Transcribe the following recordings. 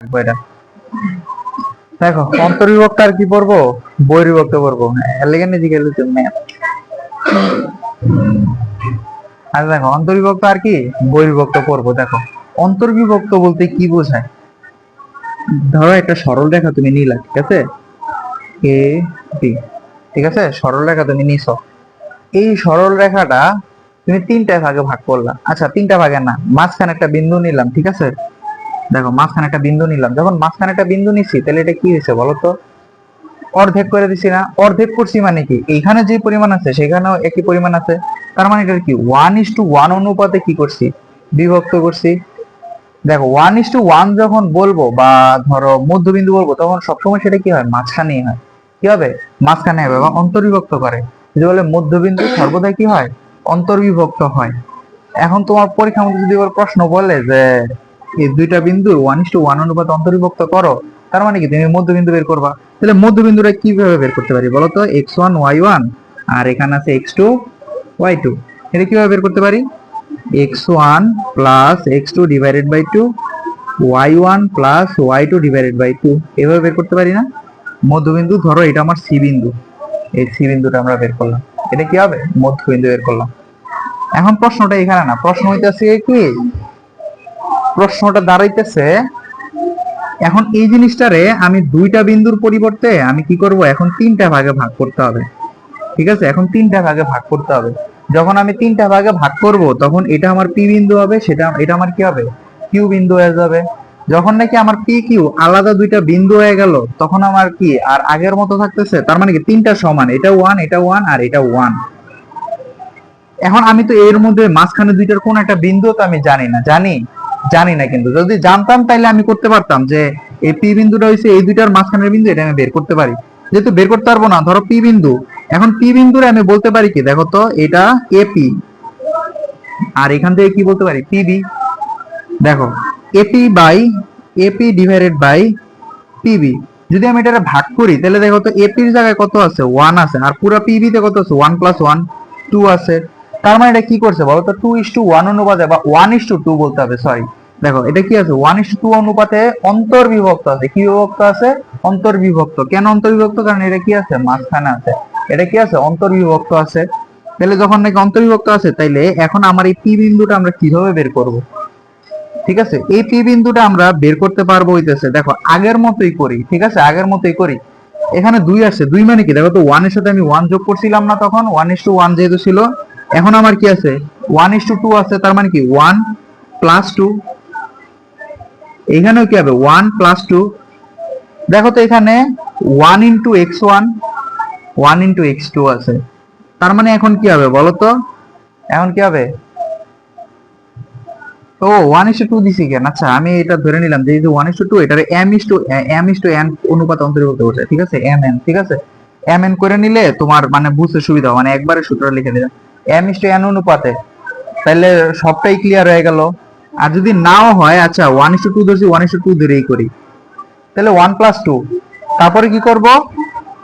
থাকব দেখো অন্তর্বিভক্ত আর কি পড়ব? বহির্বিভক্ত পড়ব। আর দেখো, অন্তর্বিভক্ত আর কি? বহির্বিভক্ত পড়ব। দেখো, অন্তর্বিভক্ত বলতে কি বোঝায়? ধরো একটা সরল রেখা তুমি নিলা, ঠিক আছে? এ, বি, ঠিক আছে? সরল রেখা তুমি নিছো। এই সরল রেখাটা তুমি তিনটা ভাগে ভাগ করলা। আচ্ছা তিনটা ভাগে না, মাঝখানে একটা বিন্দু নিলাম, ঠিক আছে? দেখো, মাঝখানে একটা বিন্দু নিলাম। যখন মাঝখানে একটা বিন্দু নিছি তাহলে এটা কি হয়েছে বলো তো? অর্ধেক করে দিছি না? অর্ধেক করছি মানে কি? এইখানে যে পরিমাণ আছে সেখানেও একই পরিমাণ আছে। তার মানে এটা কি? ওয়ান ইস টু ওয়ান অনুপাতে কি করছি? বিভক্ত করছি। দেখো ওয়ান ইস টু ওয়ান যখন বলব, বা ধরো মধ্যবিন্দু বলব, তখন সবসময় সেটা কি হয়? মাঝখানেই হয়। কি হবে? মাঝখানে হবে, বা অন্তর্বিভক্ত করে। যদি বলে মধ্যবিন্দু সর্বদা কি হয়? অন্তর্বিভক্ত হয়। এখন তোমার পরীক্ষার মধ্যে যদি প্রশ্ন বলে যে এই দুইটা বিন্দু ওয়ান ইস টু ওয়ান অনুপাত অন্তর্ভুক্ত করো, তার মানে কি? তুমি মধ্যবিন্দু বের করবা। তাহলে মধ্যবিন্দুটা কীভাবে বের করতে পারি বলো তো? এক্স ওয়ান ওয়াই ওয়ান আর এখানে আছে এক্স টু ওয়াই টু এটা কীভাবে বের করতে পারি? X one plus X two divided by two Y one plus Y two divided by two এভাবে বের করতে পারি না? মধ্যবিন্দু ধরো, এটা আমার সি বিন্দু। এই সি বিন্দুটা আমরা বের করলাম। এটা কি হবে? মধ্যবিন্দু বের করলাম। এখন প্রশ্নটা এখানে না। প্রশ্ন হইতেছে কি? প্রশ্নটা দাঁড়াইতেছে, এখন এই জিনিসটারে আমি দুইটা বিন্দুর পরিবর্তে আমি কি করব? এখন তিনটা ভাগে ভাগ করতে হবে। ঠিক আছে? এখন তিনটা ভাগে ভাগ করতে হবে। যখন আমি তিনটা ভাগে ভাগ করব, তখন এটা আমার পি বিন্দু হবে, সেটা এটা আমার কি হবে? কিউ বিন্দু হয়ে যাবে। যখন নাকি আমার পি কিউ আলাদা দুইটা বিন্দু হয়ে গেল, তখন আমার কি আর আগের মতো থাকতেছে? তার মানে কি তিনটা সমান, এটা ওয়ান এটা ওয়ান আর এটা ওয়ান এখন আমি তো এর মধ্যে মাঝখানে দুইটার কোন একটা বিন্দু তো আমি জানি না। জানি? জানি না কিন্তু। যদি জানতাম তাহলে আমি করতে পারতাম যে এই পি বিন্দুটা হইছে এই দুইটার মাঝখানের বিন্দু, এটা আমি বের করতে পারি। যেহেতু বের করতে পারব না, ধরো পি বিন্দু। এখন পি বিন্দুরে আমি বলতে পারি কি, দেখো তো, এটা এপি আর এখান থেকে কি বলতে পারি? পি পিবি দেখো AP by AP divided by PB যদি আমি এটা ভাগ করি, তাহলে দেখো তো এপির জায়গায় কত আছে? ওয়ান আছে। আর পুরো পিবি তে কত আছে? ওয়ান প্লাস ওয়ান, টু আছে। তার মানে এটা কি করছে বলো তো? টু ইস টু ওয়ান অনুপাতে বা ওয়ান ইস টু টু বলতে হবে সরি দেখো, এটা কি আছে? ওয়ান ইস টু অনুপাতে অন্তর্বিভক্ত আছে। কি বিভক্ত আছে? অন্তর্বিভক্ত। কেন অন্তর্বিভক্ত? কারণ এটা কি আছে? মাঝখানে আছে। এটা কি আছে? অন্তর্বিভক্ত আছে। তাহলে যখন নাকি অন্তর্বিভক্ত আছে, তাইলে এখন আমার এই পি বিন্দুটা আমরা কীভাবে বের করব? ঠিক আছে? এই পি বিন্দুটা আমরা বের করতে পারব হইতেছে, দেখো, আগের মতোই করি। ঠিক আছে? আগের মতোই করি। এখানে দুই আসছে দুই মানে কি? দেখো তো ওয়ানের সাথে আমি ওয়ান যোগ করছিলাম না তখন। ওয়ান ইস টু ওয়ান যেহেতু ছিল এখন আমার কি আছে? ওয়ান ইস টু টু আছে, তার মানে কি? ওয়ান প্লাস টু এখানেও কি হবে? ওয়ান প্লাস টু দেখো তো এখানে one into X one one into X two আছে। তার মানে এখন কি হবে বলো তো? এখন কি হবে? ও ওয়ান ইস টু দিছি কেন? আচ্ছা আমি এটা ধরে নিলাম যে ওয়ান ইস টু এটার M is two M is two N অনুপাত অন্তর্ভুক্ত করছে, ঠিক আছে? এম এন ঠিক আছে? এম এন করে নিলে তোমার মানে বুঝতে সুবিধা মানে একবারে সূত্র লিখে দিলাম। এম ইস টু এন অনুপাতে। তাহলে সবটাই ক্লিয়ার হয়ে গেল। আর যদি নাও হয় আচ্ছা ওয়ান ইস টু ধরছি ওয়ান ইস টু টু ধরেই করি। তাহলে ওয়ান প্লাস টু তারপরে কি করব?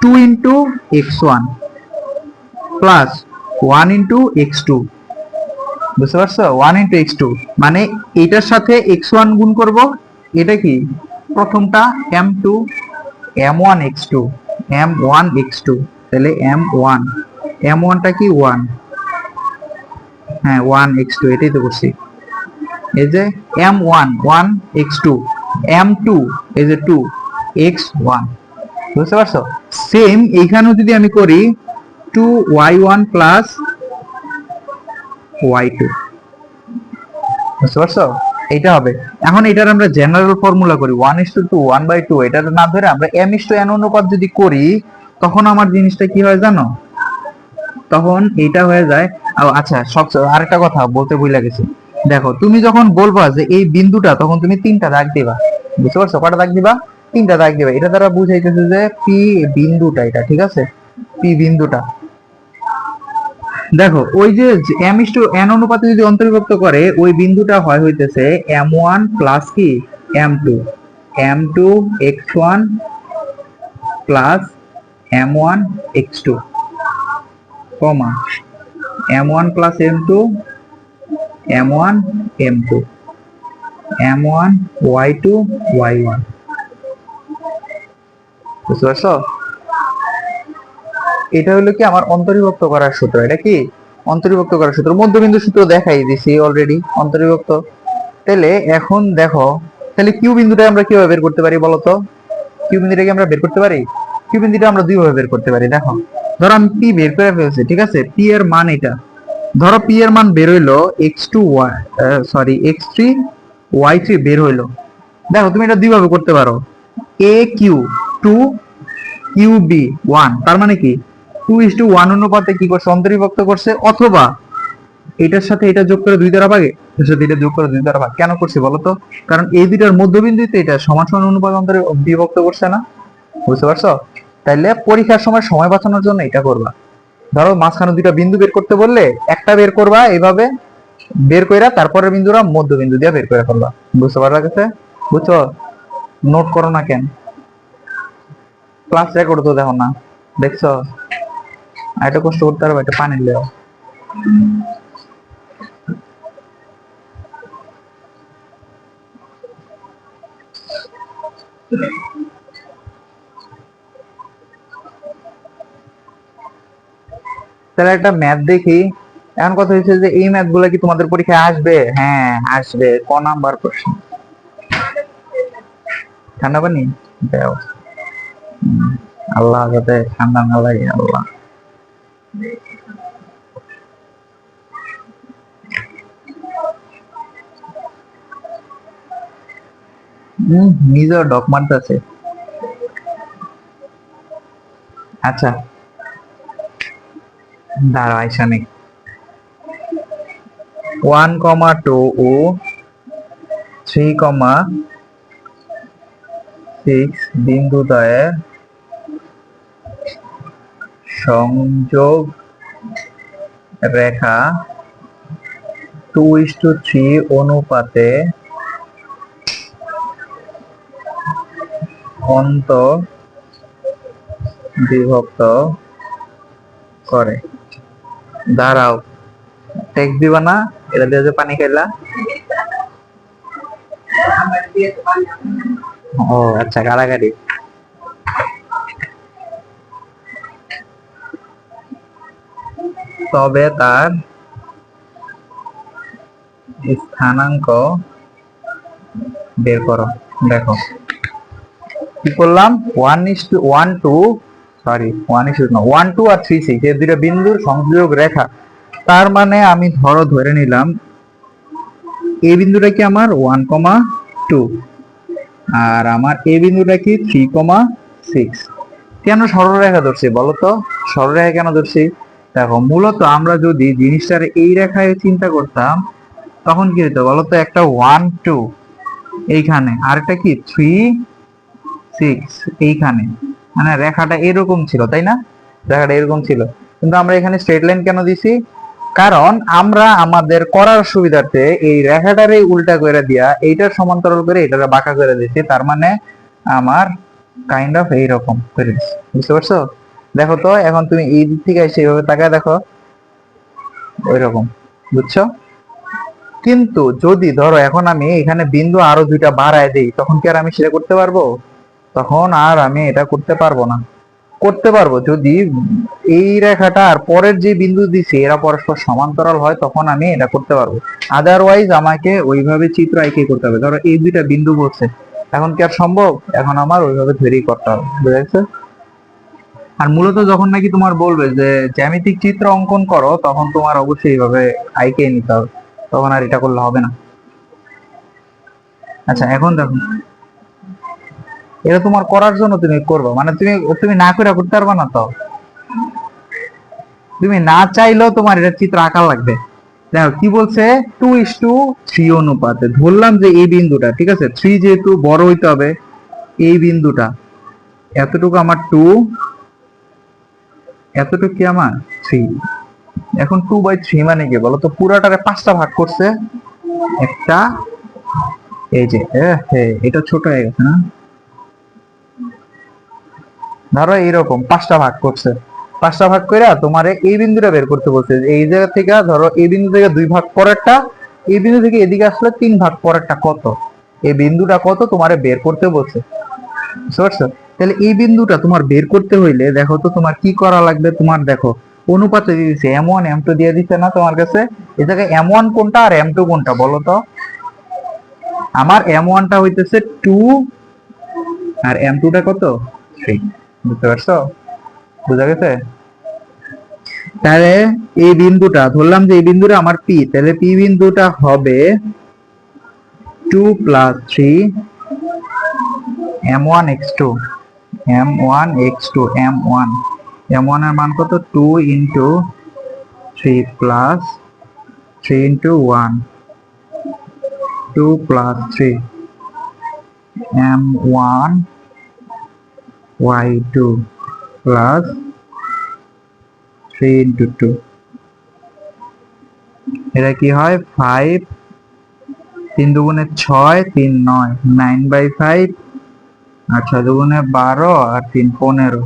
Two into X one plus one into X two বুঝতে পারছ? ওয়ান ইন্টু এক্স টু মানে এটার সাথে এক্স ওয়ান গুণ করব, এটা কি? প্রথমটা M two M one X two M one X two তাহলে এম ওয়ান এম ওয়ানটা কি ওয়ান হ্যাঁ ওয়ান এক্স টু এটাই তো করছি। এই যে M one one X two M two এই যে টু এক্স ওয়ান বুঝতে পারছ? সেম এইখানেও যদি আমি করি two Y one plus Y two বুঝতে পারছ? এইটা হবে। এখন এটার আমরা জেনারেল ফর্মুলা করি one is two two one by two এটা না ধরে আমরা এম ইস টু এন অনুপাত যদি করি, তখন আমার জিনিসটা কি হয় জানো? তখন এইটা হয়ে যায়। আচ্ছা সব আরেকটা কথা বলতে ভুলে গেছি। দেখো, তুমি যখন বলবা যে এই বিন্দুটা, তখন তুমি তিনটা দাগ দিবা। বুঝতে পারছ? কটা দাগ দিবা? তিনটা দাগ দিবা। এটা দ্বারা বুঝাইতেছে যে পি বিন্দুটা এটা, ঠিক আছে? পি বিন্দুটা। দেখো, ওই যে এম ইস টু এন অনুপাতে যদি অন্তর্ভুক্ত করে, ওই বিন্দুটা হয় হইতেছে এম ওয়ান প্লাস কি? M two M two X one plus M one X two comma. M one plus M two M one M two M one Y two Y one বুঝতে পারছ? এটা হলো কি আমার অন্তর্বিভক্ত করার সূত্র, এটা কি? অন্তর্বিভক্ত করার সূত্র। মধ্যবিন্দু সূত্র দেখাই দিছি অলরেডি অন্তর্বিভক্ত তাহলে এখন দেখো তাহলে কিউ বিন্দুটা আমরা কীভাবে বের করতে পারি বলো তো? কিউ বিন্দুটাকে আমরা বের করতে পারি? কিউ বিন্দুটা আমরা দুইভাবে বের করতে পারি, দেখো। ধরো আমি পি বের করে ফেলছি, ঠিক আছে? পি এর মান এটা। ধরো পি এর মান বের হইল X two Y sorry X three Y three বের হইল। দেখো, তুমি এটা দুইভাবে করতে পারো। A Q two Q B one তার মানে কি? টু ইস টু ওয়ান অনুপাতে কি করছে? অন্তর্বিভক্ত করছে, অথবা এটার সাথে এটা যোগ করে দুই দ্বারা ভাগে, এটার সাথে এটা যোগ করে দুই দ্বারা ভাগ। কেন করছি বলো তো? কারণ এই দুইটার মধ্যবিন্দুতে এটা সমান সমান অনুপাত অন্তরে বিভক্ত করছে না। বুঝতে পারছ? তাইলে পরীক্ষার সময় সময় বাঁচানোর জন্য এটা করবা। ধরো মাঝখানে দুইটা বিন্দু বের করতে বললে একটা বের করবা এইভাবে বের কইরা তারপরের বিন্দুরা মধ্যবিন্দু দিয়ে বের করে ফেলবা। বুঝতে পারা গেছে? বুঝছ? নোট করো না কেন? ক্লাস রেকর্ড তো দেখো না, দেখছ? এটা কষ্ট করতে পারবে একটা পানি লেও তাহলে একটা ম্যাথ দেখি। এখন কথা হচ্ছে যে এই ম্যাথগুলা কি তোমাদের পরীক্ষায় আসবে? হ্যাঁ আসবে। ক নাম্বার প্রশ্ন? ঠান্ডা পানি? আল্লাহ যাতে ঠান্ডা না লাগে, আল্লাহ। নিজেও ডক মারতেছে। আচ্ছা। দাঁড়াও আইসা নেই ওয়ান কমা টু ও থ্রি কমা সিক্স বিন্দুদ্বয়ের সংযোগ রেখা টু ইস টু থ্রি অনুপাতে অন্ত বিভক্ত করে। দাঁড়াও। টেক্স দিবা না? এটা দিয়ে যে পানি খাইলা? ও আচ্ছা গাড়াগাড়ি তবে তার স্থানাঙ্ক বের করো। দেখো। কি করলাম? One is two one two sorry one is না ওয়ান টু আর থ্রি সিক্স এই দুইটা বিন্দুর সংযোগ রেখা। তার মানে আমি ধরো ধরে নিলাম, এই বিন্দুটা কি আমার? ওয়ান কমা টু আর আমার এই বিন্দুটা কি? থ্রি কমা সিক্স কেন সরলরেখা ধরছি বলো তো? সরলরেখা কেন ধরছি? দেখো, মূলত আমরা যদি জিনিসটার এই রেখায় চিন্তা করতাম, তখন কি হতো বলো তো? একটা ওয়ান টু এইখানে। আর একটা কি? থ্রি সিক্স এইখানে। মানে রেখাটা এরকম ছিল, তাই না? রেখাটা এরকম ছিল। কিন্তু আমরা এখানে স্ট্রেট লাইন কেন দিছি? কারণ আমরা আমাদের করার সুবিধার্থে এই রেখাটারে উল্টা করে দিয়া এইটার সমান্তরাল করে এটারে বাঁকা করে দিছি। তার মানে আমার কাইন্ড অফ এইরকম করে দিছি। বুঝতে পারছ? দেখো তো, এখন তুমি এই দিক থেকে এসে এইভাবে তাকায় দেখো। ওই রকম বুঝছ? কিন্তু যদি ধরো এখন আমি এখানে বিন্দু আরও দুইটা বাড়ায় দেই, তখন কি আর আমি সেটা করতে পারব? তখন আর আমি এটা করতে পারব না। করতে পারব, যদি এই রেখাটা আর পরের যে বিন্দু দিছি, এরা পরস্পর সমান্তরাল হয়, তখন আমি এটা করতে পারব। আদারওয়াইজ আমাকে ওইভাবে চিত্র আঁকিয়ে করতে হবে। ধরো, এই দুইটা বিন্দু বলছে। এখন কি আর সম্ভব? এখন আমার ওইভাবে তৈরি করতে হবে বুঝা গেছে আর মূলত যখন নাকি তোমার বলবে যে, জ্যামিতিক চিত্র অঙ্কন করো, তখন তোমার অবশ্যই এইভাবে আইকে নিতে হবে। তখন আর এটা করলে হবে না। আচ্ছা এখন দেখো। এটা তোমার করার জন্য তুমি করবে। মানে তুমি তুমি না করে করতে পারবে না তো তুমি না চাইলেও তোমার এটা চিত্র আঁকা লাগবে। দেখো কি বলছে? টু ইস টু থ্রি অনুপাতে। ধরলাম যে এই বিন্দুটা ঠিক আছে? থ্রি যেহেতু বড় হইতে হবে এই বিন্দুটা। এতটুকু আমার টু এতটুকু কি আমার থ্রি এখন টু বাই থ্রি মানে কি বলো তো? পুরাটারে পাঁচটা ভাগ করছে একটা এই যে এ, হে, এটা ছোট হয়ে গেছে না? ধরো এইরকম পাঁচটা ভাগ করছে। পাঁচটা ভাগ করে তোমার এই বিন্দুটা বের করতে বলছে এই জায়গা থেকে ধরো এই বিন্দু থেকে দুই ভাগ পরেরটা, এই বিন্দু থেকে এদিকে আসলে তিন ভাগ পরেরটা কত? এই বিন্দুটা কত তোমারে বের করতে বলছে। বুঝতে পারছ? তাহলে এই বিন্দুটা তোমার বের করতে হইলে দেখো তো তোমার কি করা লাগবে? তোমার দেখো অনুপাতে দিয়ে দিচ্ছে এম ওয়ান এম টু দিয়ে দিচ্ছে না তোমার কাছে? এ জায়গায় এম ওয়ান কোনটা আর এম টু কোনটা বলো তো? আমার এম ওয়ানটা হইতেছে টু আর এম টুটা কত? থ্রি বুঝতে পারছ? বুঝা গেছে? তাহলে এই বিন্দুটা, ধরলাম যে এই বিন্দুটা আমার পি তাহলে পি বিন্দুটা হবে two plus three M one X two M one X two M one M ওয়ানের মান কত? Two into three plus three into one two plus three M one Y two plus three into two কি হয়? Five তিন দুগুণে ছয়, তিন নয়। নাইন বাই ফাইভ আর ছয় দুগুণে বারো আর তিন পনেরো।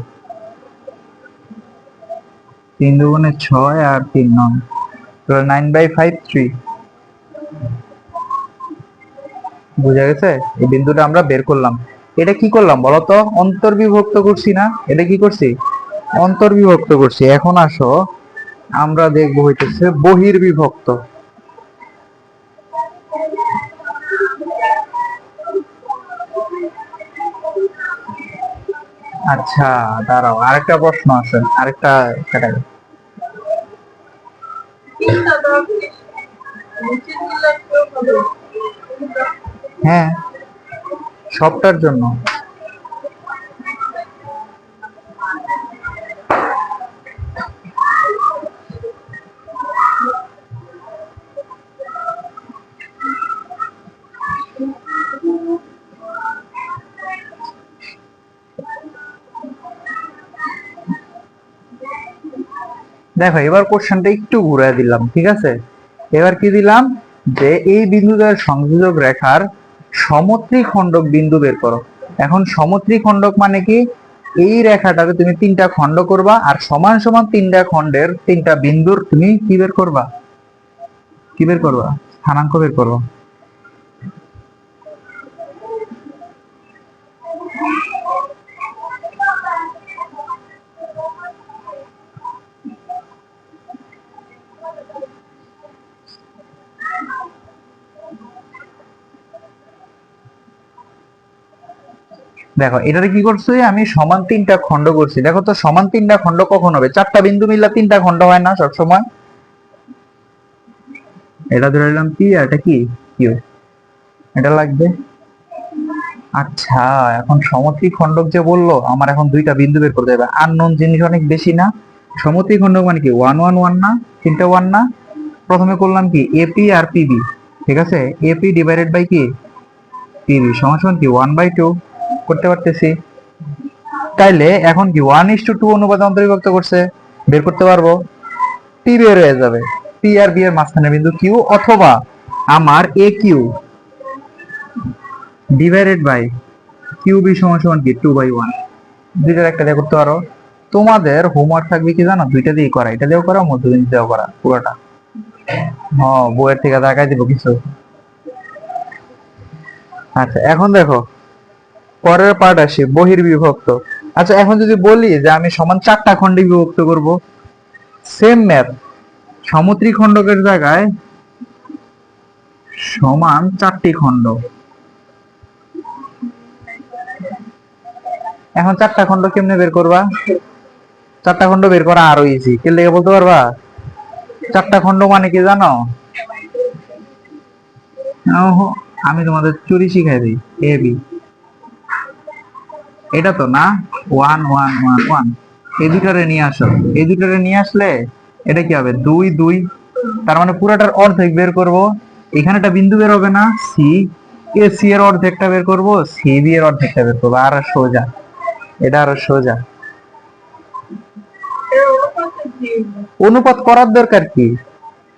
তিন দুগুণে ছয় আর তিন নয়। নাইন বাই ফাইভ থ্রি বুঝা গেছে? এই বিন্দুটা আমরা বের করলাম। এটা কি করলাম বলতো অন্তর্বিভক্ত করছি না? এটা কি করছি? অন্তর্বিভক্ত করছি। এখন আসো, আমরা দেখব হইতেছে বহির্বিভক্ত। আচ্ছা দাঁড়াও, আরেকটা প্রশ্ন আছে, আরেকটা ক্যাটাগরি হ্যাঁ। সবটার জন্য। দেখো, এবার কোশ্চেনটা একটু ঘুরে দিলাম, ঠিক আছে? এবার কি দিলাম? যে এই বিন্দুদের সংযোজক রেখার সমত্রী খণ্ডক বিন্দু বের করো। এখন সমত্রিখণ্ডক মানে কি? এই রেখাটাকে তুমি তিনটা খণ্ড করবা আর সমান সমান তিনটা খণ্ডের তিনটা বিন্দুর তুমি কি বের করবা? কি বের করবা? স্থানাঙ্ক বের করবা। দেখো, এটাতে কি করছি? আমি সমান তিনটা খণ্ড করছি। দেখো তো, সমান তিনটা খণ্ড কখন হবে? চারটা বিন্দু মিললে তিনটা খণ্ড হয় না সব সময় এটা ধরে নিলাম পি আর এটা কি? এটা লাগবে? আচ্ছা এখন সমত্রী খণ্ডক যে বলল, আমার এখন দুইটা বিন্দু বের করতে হবে। আননোন জিনিস অনেক বেশি না? সমত্রী খণ্ডক মানে কি? ওয়ান ওয়ান ওয়ান না? তিনটা ওয়ান না? প্রথমে করলাম কি? এপি আর পিবি ঠিক আছে? এপি ডিভাইডেড বাই কি? পিবি সমান সমান কি? ওয়ান বাই টু করতে পারতেছি। তাইলে এখন কি ওয়ান ইস টু টু অনুপাতে অন্তর্বিভক্ত করছে? বের করতে পারব। পি বের হয়ে যাবে। পি আর বি এর মাঝখানে বিন্দু কিউ অথবা আমার A Q divided by Q B সমান সমান কি? টু বাই ওয়ান দুইটার একটা দিয়ে করতে পারো। তোমাদের হোমওয়ার্ক থাকবে কি জানো? দুইটা দিয়ে করা। এটা দিয়েও করা, মধ্যবিন্দু দিয়েও করা, পুরোটা। হ্যাঁ বইয়ের থেকে দেখাই দিব কিছু। আচ্ছা এখন দেখো। পরের পার্ট আসে, বহির্বিভক্ত। আচ্ছা এখন যদি বলি যে আমি সমান চারটা খণ্ডে বিভক্ত করব সেম ম্যাথ সমুদ্রী খণ্ডকের জায়গায় সমান চারটি খণ্ড। এখন চারটা খণ্ড কেমনে বের করবা? চারটা খণ্ড বের করা আরও ইজি কে লেগে বলতে পারবা? চারটা খণ্ড মানে কি জানো? আমি তোমাদের চুরি শিখাই দিই। এ বি এটা তো না? ওয়ান ওয়ান ওয়ান ওয়ান এই দুটারে নিয়ে আসো। এই দুটারে নিয়ে আসলে এটা কি হবে? দুই দুই। তার মানে পুরোটার অর্ধেক বের করব। এখানে একটা বিন্দু বের হবে না সি এ সি এর অর্ধেকটা বের করব সি বি এর অর্ধেকটা বের করব। আর সোজা। এটা আর সোজা। অনুপাত করার দরকার কি?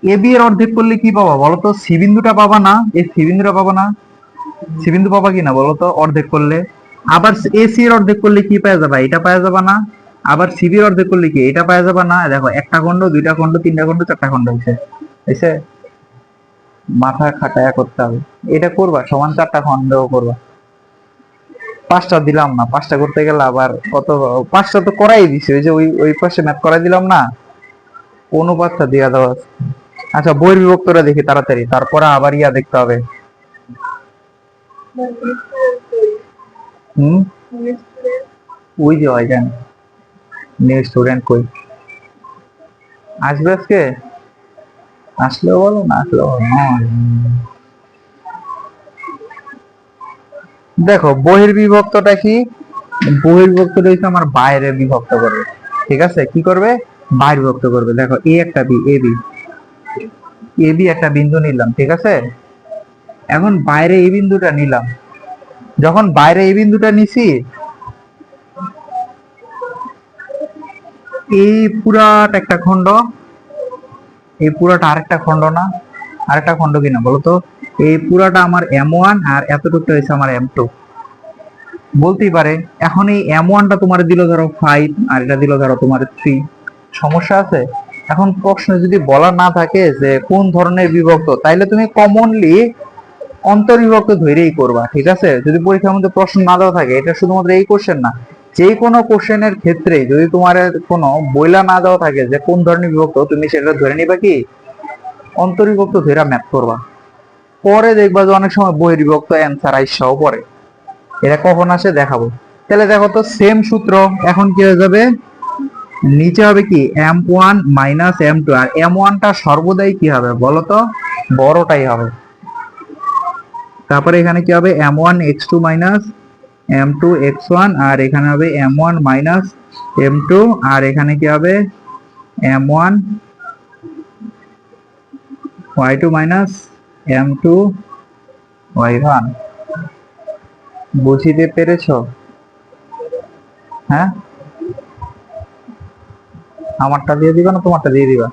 এ বি এর অর্ধেক করলে কি পাবা বলো তো সি বিন্দুটা পাবা না এই সি বিন্দুটা পাবা না। সি বিন্দু পাবা কি না বলো তো অর্ধেক করলে। আবার এ সি এর অর্ধেক করলে কি পাওয়া যাবে? এটা পাওয়া যাবে না। আবার সি এর অর্ধেক করলে কি? এটা পাওয়া যাবে না। দেখো, একটা খণ্ড, দুইটা খণ্ড, তিনটা খন্ড চারটা খন্ড হয়েছে। হয়েছে? মাথা খাটায়া করতে হবে। এটা করবা, সমান চারটা খন্ড করবা। পাঁচটা দিলাম না। পাঁচটা করতে গেলে আবার কত পাঁচটা তো করাই দিছি। ওই যে ওই ওই পাশে ম্যাথ করাই দিলাম না। কোনো পাঁচটা দিয়া দেওয়া আচ্ছা বইয়ের বিভক্তরা দেখি তাড়াতাড়ি। তারপরে আবার ইয়া দেখতে হবে। হুম? ওই যে জান নিউ স্টুডেন্ট কই? আসবে আজকে? আসলেও বলো না আসলেও বলো। দেখো বহির্বিভক্তটা কি? বহির্বিভক্তটা হচ্ছে আমার বাইরে বিভক্ত করবে। ঠিক আছে? কি করবে? বাইরে বিভক্ত করবে। দেখো এ একটা B A B A B একটা বিন্দু নিলাম ঠিক আছে? এখন বাইরে এই বিন্দুটা নিলাম। যখন বাইরে এই বিন্দুটা নিছি, এই পুরাটা একটা খণ্ড, এই পুরাটা আরেকটা খণ্ড না, আরেকটা খণ্ড কিনা বলো তো? এই পুরাটা আমার এম ওয়ান আর এতটুকু হয়েছে আমার এম টু বলতেই পারে, এখন এই এম ওয়ানটা তোমার দিল ধরো ফাইভ আর এটা দিল ধরো তোমার থ্রি সমস্যা আছে? এখন প্রশ্ন যদি বলা না থাকে যে কোন ধরনের বিভক্ত, তাইলে তুমি কমনলি অন্তর্বিভক্ত ধরেই করবা, ঠিক আছে? যদি পরীক্ষার মধ্যে প্রশ্ন না দেওয়া থাকে, এটা শুধুমাত্র এই কোশ্চেন না। যে কোনো কোশ্চেনের ক্ষেত্রে যদি তোমার কোনো বইলা না দেওয়া থাকে যে কোন ধরনের বিভক্ত, তুমি সেটা ধরে নিবা কি? অন্তর্বিভক্ত ধরে ম্যাপ করবা। পরে দেখবা যে অনেক সময় বহির্বিভক্ত অ্যান্সার আইসাও পরে এটা কখন আসে দেখাবো। তাহলে দেখো তো সেম সূত্র, এখন কি হয়ে যাবে? নিচে হবে কি? M one minus M two আর এম ওয়ানটা সর্বদাই কি হবে বলো তো? বড়টাই হবে। তারপরে এখানে কি হবে? M one X two minus M two X one আর এখানে হবে M one minus M two আর এখানে কি হবে? M one Y two minus M two Y one বুঝিতে পেরেছ? হ্যাঁ? আমারটা দিয়ে দিবা না তোমারটা দিয়ে দিবা?